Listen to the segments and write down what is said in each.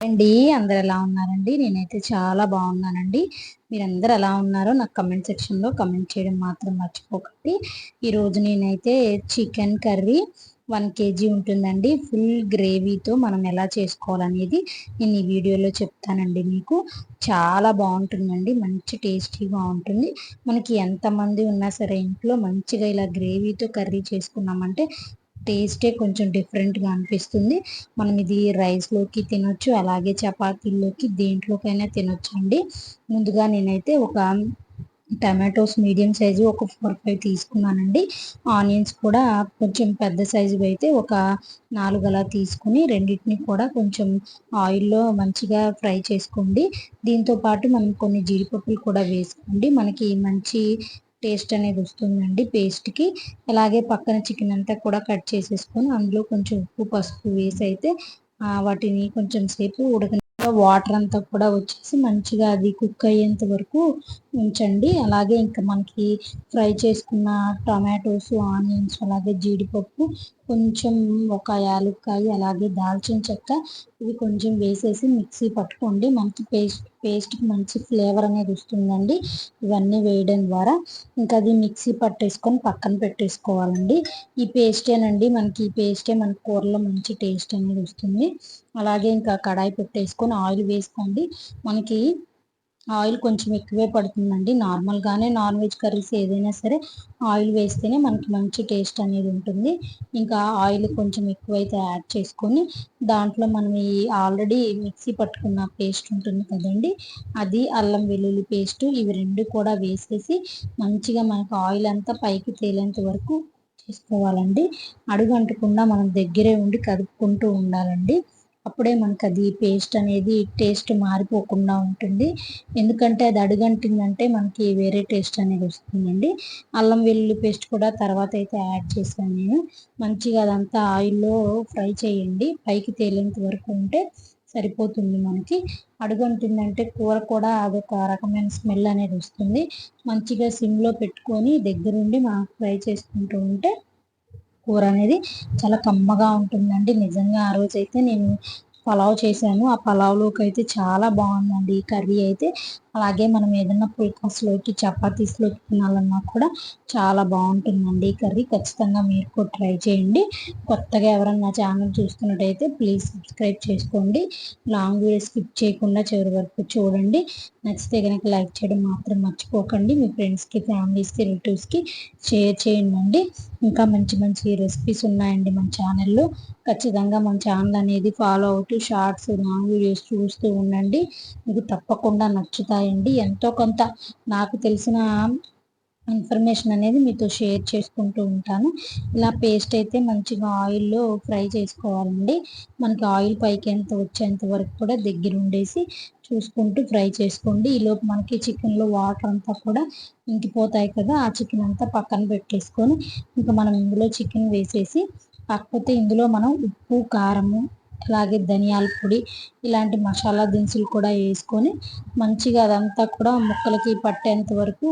అండి. అందరు ఎలా ఉన్నారండి? నేనైతే చాలా బాగున్నానండి. మీరందరు ఎలా ఉన్నారో నాకు కమెంట్ సెక్షన్లో కమెంట్ చేయడం మాత్రం మర్చిపోకండి. ఈరోజు నేనైతే చికెన్ కర్రీ వన్ కేజీ ఉంటుందండి. ఫుల్ గ్రేవీతో మనం ఎలా చేసుకోవాలనేది నేను ఈ వీడియోలో చెప్తానండి మీకు. చాలా బాగుంటుందండి. మంచి టేస్టీగా ఉంటుంది. మనకి ఎంతమంది ఉన్నా సరే ఇంట్లో మంచిగా ఇలా గ్రేవీతో కర్రీ చేసుకున్నామంటే టేస్టే కొంచెం డిఫరెంట్గా అనిపిస్తుంది. మనం ఇది రైస్లోకి తినొచ్చు అలాగే చపాతీల్లోకి దేంట్లోకైనా తినొచ్చు అండి. ముందుగా నేనైతే ఒక టమాటోస్ మీడియం సైజు ఒక ఫోర్ ఫైవ్ తీసుకున్నానండి. ఆనియన్స్ కూడా కొంచెం పెద్ద సైజు అయితే ఒక నాలుగు అలా తీసుకుని రెండింటిని కూడా కొంచెం ఆయిల్లో మంచిగా ఫ్రై చేసుకోండి. దీంతో పాటు మనం కొన్ని జీడిపప్పులు కూడా వేసుకోండి. మనకి మంచి టేస్ట్ అనేది వస్తుందండి పేస్ట్కి. అలాగే పక్కన చికెన్ అంతా కూడా కట్ చేసేసుకొని అందులో కొంచెం ఉప్పు పసుపు వేసి అయితే వాటిని కొంచెం సేపు ఉడక వాటర్ అంతా కూడా వచ్చేసి మంచిగా అది కుక్ అయ్యేంత వరకు ఉంచండి. అలాగే ఇంకా మనకి ఫ్రై చేసుకున్న టమాటోస్ ఆనియన్స్ అలాగే జీడిపప్పు కొంచెం ఒక యాలక్కాయ అలాగే దాల్చిన చెక్క ఇవి కొంచెం వేసేసి మిక్సీ పట్టుకోండి. మంచి పేస్ట్ పేస్ట్కి మంచి ఫ్లేవర్ అనేది వస్తుందండి. ఇవన్నీ వేయడం ద్వారా ఇంకా అది మిక్సీ పట్టేసుకొని పక్కన పెట్టేసుకోవాలండి. ఈ పేస్టేనండి మనకి ఈ పేస్టే మన కూరలో మంచి టేస్ట్ అనేది వస్తుంది. అలాగే ఇంకా కడాయి పెట్టేసుకొని ఆయిల్ వేసుకోండి. మనకి ఆయిల్ కొంచెం ఎక్కువే పడుతుందండి. నార్మల్గానే నాన్ వెజ్ కర్రీస్ ఏదైనా సరే ఆయిల్ వేస్తేనే మనకి మంచి టేస్ట్ అనేది ఉంటుంది. ఇంకా ఆయిల్ కొంచెం ఎక్కువైతే యాడ్ చేసుకొని దాంట్లో మనం ఈ ఆల్రెడీ మిక్సీ పట్టుకున్న పేస్ట్ ఉంటుంది కదండి. అది అల్లం వెల్లుల్లి పేస్ట్ ఇవి రెండు కూడా వేసేసి మంచిగా మనకు ఆయిల్ అంతా పైకి తేలేంత వరకు చేసుకోవాలండి. అడుగంటకుండా మనం దగ్గరే ఉండి కదుపుకుంటూ ఉండాలండి. అప్పుడే మనకు అది పేస్ట్ అనేది టేస్ట్ మారిపోకుండా ఉంటుంది. ఎందుకంటే అది అడుగంటిందంటే మనకి వేరే టేస్ట్ అనేది వస్తుందండి. అల్లం వెల్లుల్లి పేస్ట్ కూడా తర్వాత అయితే యాడ్ చేశాను నేను. మంచిగా అదంతా ఆయిల్లో ఫ్రై చేయండి. పైకి తేలేంత వరకు ఉంటే సరిపోతుంది మనకి. అడుగంటిందంటే కూర కూడా అదొక రకమైన స్మెల్ అనేది వస్తుంది. మంచిగా సిమ్లో పెట్టుకొని దగ్గరుండి మనం ఫ్రై చేసుకుంటూ ఉంటే కూర అనేది చాలా కమ్మగా ఉంటుందండి. నిజంగా ఆ రోజైతే నేను పలావ్ చేశాను. ఆ పలావ్లోకి అయితే చాలా బాగుందండి. ఈ కర్రీ అయితే అలాగే మనం ఏదైనా పుల్కాస్లోకి చపాతీస్లోకి తినాలన్నా కూడా చాలా బాగుంటుందండి ఈ కర్రీ. ఖచ్చితంగా మీరు కూడా ట్రై చేయండి. కొత్తగా ఎవరన్నా ఛానల్ చూస్తున్నట్టయితే ప్లీజ్ సబ్స్క్రైబ్ చేసుకోండి. లాంగ్ వీడియో స్కిప్ చేయకుండా చివరి వరకు చూడండి. నచ్చితే కనుక లైక్ చేయడం మాత్రం మర్చిపోకండి. మీ ఫ్రెండ్స్కి ఫ్యామిలీస్కి రిలేటివ్స్కి షేర్ చేయండి. ఇంకా మంచి మంచి రెసిపీస్ ఉన్నాయండి మన ఛానల్లో. ఖచ్చితంగా మన ఛానల్ అనేది ఫాలో అవుతూ షార్ట్స్ లాంగ్ వీడియోస్ చూస్తూ ఉండండి. మీకు తప్పకుండా నచ్చుతాయండి. ఎంతో కొంత నాకు తెలిసిన ఇన్ఫర్మేషన్ అనేది మీతో షేర్ చేసుకుంటూ ఉంటాను. ఇలా పేస్ట్ అయితే మంచిగా ఆయిల్లో ఫ్రై చేసుకోవాలండి. మనకి ఆయిల్ పైకి ఎంత వచ్చేంత వరకు కూడా దగ్గర ఉండేసి చూసుకుంటూ ఫ్రై చేసుకోండి. ఈలోపు మనకి చికెన్లో వాటర్ అంతా కూడా ఇంకిపోతాయి కదా ఆ చికెన్ అంతా పక్కన పెట్టేసుకొని ఇంకా మనం ఇందులో చికెన్ వేసేసి కాకపోతే ఇందులో మనం ఉప్పు కారము అలాగే ధనియాల పొడి ఇలాంటి మసాలా దినుసులు కూడా వేసుకొని మంచిగా అదంతా కూడా ముక్కలకి పట్టేంత వరకు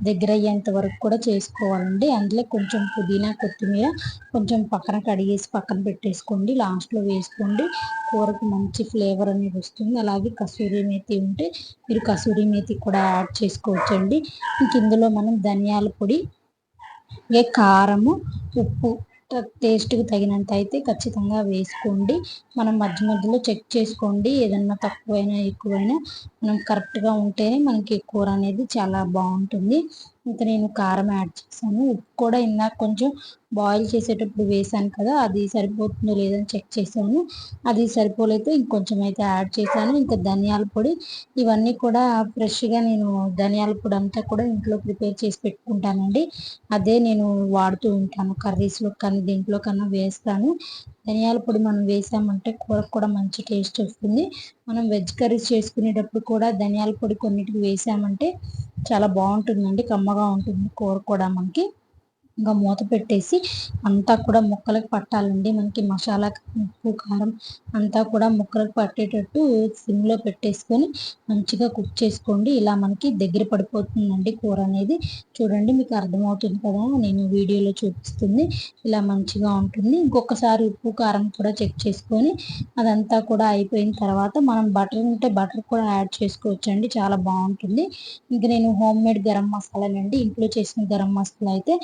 దగ్గర అయ్యేంత వరకు కూడా చేసుకోవాలండి. అందులో కొంచెం పుదీనా కొత్తిమీర కొంచెం పక్కన కడిగేసి పక్కన పెట్టేసుకోండి. లాస్ట్లో వేసుకోండి. కూరకు మంచి ఫ్లేవర్ అనేది వస్తుంది. అలాగే కసూరి మేతి ఉంటే మీరు కసూరి మేతి కూడా యాడ్ చేసుకోవచ్చండి. ఇంక ఇందులో మనం ధనియాల పొడి కారము ఉప్పు టేస్ట్కి తగినంత అయితే ఖచ్చితంగా వేసుకోండి. మనం మధ్య మధ్యలో చెక్ చేసుకోండి. ఏదన్నా తక్కువైనా ఎక్కువైనా మనం కరెక్ట్గా ఉంటేనే మనకి కూర అనేది చాలా బాగుంటుంది. ఇంకా నేను కారం యాడ్ చేశాను. ఉప్పు కూడా ఇందాక కొంచెం బాయిల్ చేసేటప్పుడు వేసాను కదా అది సరిపోతుందో లేదని చెక్ చేశాను. అది సరిపోలేదు ఇంకొంచెం అయితే యాడ్ చేశాను. ఇంకా ధనియాల పొడి ఇవన్నీ కూడా ఫ్రెష్గా నేను ధనియాల పొడి అంతా కూడా ఇంట్లో ప్రిపేర్ చేసి పెట్టుకుంటానండి. అదే నేను వాడుతూ ఉంటాను కర్రీస్లో కానీ దీంట్లో కన్నా వేస్తాను. ధనియాల పొడి మనం వేసామంటే కూరకు కూడా మంచి టేస్ట్ వస్తుంది. మనం వెజ్ కర్రీస్ చేసుకునేటప్పుడు కూడా ధనియాల పొడి కొన్నిటికి వేసామంటే చాలా బాగుంటుందండి కమ్మగా ఉంటుంది కూర కూడా మనకి. ఇంకా మూత పెట్టేసి అంతా కూడా ముక్కలకు పట్టాలండి. మనకి మసాలా ఉప్పు కారం అంతా కూడా ముక్కలకు పట్టేటట్టు సిమ్లో పెట్టేసుకొని మంచిగా కుక్ చేసుకోండి. ఇలా మనకి దగ్గర పడిపోతుందండి కూర అనేది. చూడండి మీకు అర్థమవుతుంది కదా నేను వీడియోలో చూపిస్తుంది. ఇలా మంచిగా ఉంటుంది. ఇంకొకసారి ఉప్పు కారం కూడా చెక్ చేసుకొని అదంతా కూడా అయిపోయిన తర్వాత మనం బటర్ ఉంటే బటర్ కూడా యాడ్ చేసుకోవచ్చండి. చాలా బాగుంటుంది. ఇంకా నేను హోమ్ మేడ్ గరం మసాలానండి ఇంట్లో చేసిన గరం మసాలా అయితే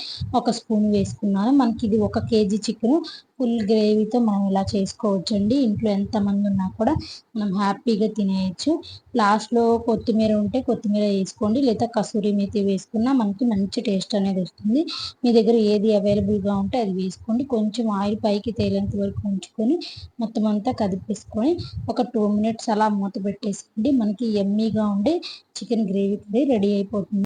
ఒక స్పూన్ వేసుకున్నాను. మనకి ఇది ఒక కేజీ చికెన్ ఫుల్ గ్రేవీతో మనం ఇలా చేసుకోవచ్చు అండి ఇంట్లో ఎంతమంది ఉన్నా కూడా మనం హ్యాపీగా తినేయచ్చు. లాస్ట్లో కొత్తిమీర ఉంటే కొత్తిమీర వేసుకోండి. లేదా కసూరి మేతి వేసుకున్నా మనకి మంచి టేస్ట్ అనేది వస్తుంది. మీ దగ్గర ఏది అవైలబుల్గా ఉంటే అది వేసుకోండి. కొంచెం ఆయిల్ పైకి తేలేంత వరకు ఉంచుకొని మొత్తం అంతా కదిపేసుకొని ఒక టూ మినిట్స్ అలా మూత పెట్టేసుకోండి. మనకి ఎమ్మీగా ఉండే చికెన్ గ్రేవీ రెడీ అయిపోతుంది.